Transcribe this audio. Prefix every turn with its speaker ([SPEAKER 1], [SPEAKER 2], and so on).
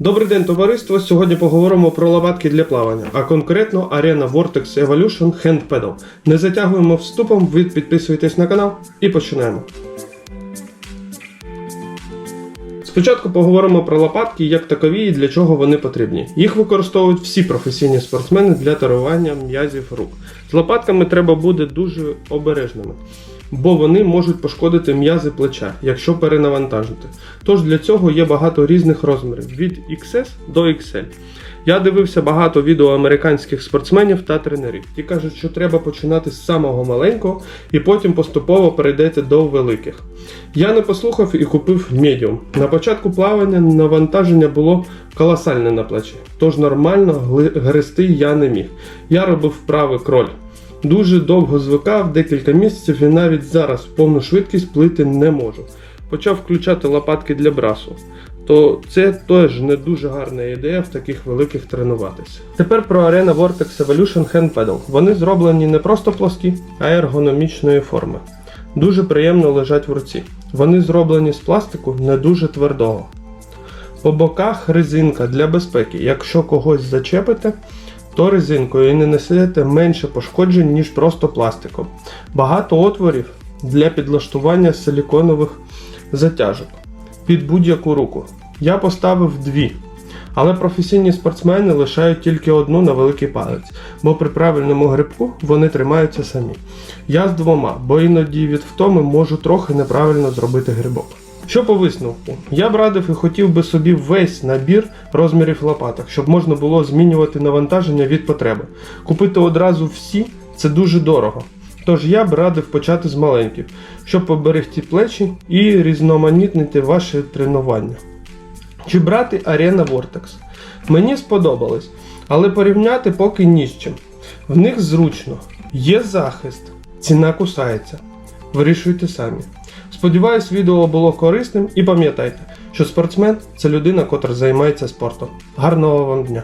[SPEAKER 1] Добрий день, товариство. Сьогодні поговоримо про лопатки для плавання, а конкретно Arena Vortex Evolution Hand Pedal. Не затягуємо вступом, ви підписуєтесь на канал і починаємо. Спочатку поговоримо про лопатки як такові і для чого вони потрібні. Їх використовують всі професійні спортсмени для тарування м'язів рук. З лопатками треба бути дуже обережними, бо вони можуть пошкодити м'язи плеча, якщо перенавантажити. Тож для цього є багато різних розмірів від XS до XL. Я дивився багато відео американських спортсменів та тренерів. Ті кажуть, що треба починати з самого маленького і потім поступово перейдете до великих. Я не послухав і купив медіум. На початку плавання навантаження було колосальне на плечі, тож нормально грести я не міг. Я робив вправи кроль. Дуже довго звикав, декілька місяців і навіть зараз повну швидкість плити не можу. Почав включати лопатки для брасу. То це теж не дуже гарна ідея в таких великих тренуватися. Тепер про Arena Vortex Evolution Hand Pedal. Вони зроблені не просто плоскі, а ергономічної форми. Дуже приємно лежать в руці. Вони зроблені з пластику не дуже твердого. По боках резинка для безпеки. Якщо когось зачепите, то резинкою і не несете менше пошкоджень, ніж просто пластиком. Багато отворів для підлаштування силіконових затяжок під будь-яку руку. Я поставив дві. Але професійні спортсмени лишають тільки одну на великий палець, бо при правильному грибку вони тримаються самі. Я з двома, бо іноді від втоми можу трохи неправильно зробити грибок. Що по висновку? Я б радив і хотів би собі весь набір розмірів лопаток, щоб можна було змінювати навантаження від потреби. Купити одразу всі це дуже дорого. Тож я б радив почати з маленьких, щоб поберегти плечі і різноманітнити ваше тренування. Чи брати Arena Vortex? Мені сподобалось, але порівняти поки ні з чим. В них зручно, є захист, ціна кусається. Вирішуйте самі. Сподіваюсь, відео було корисним і пам'ятайте, що спортсмен це людина, котра займається спортом. Гарного вам дня!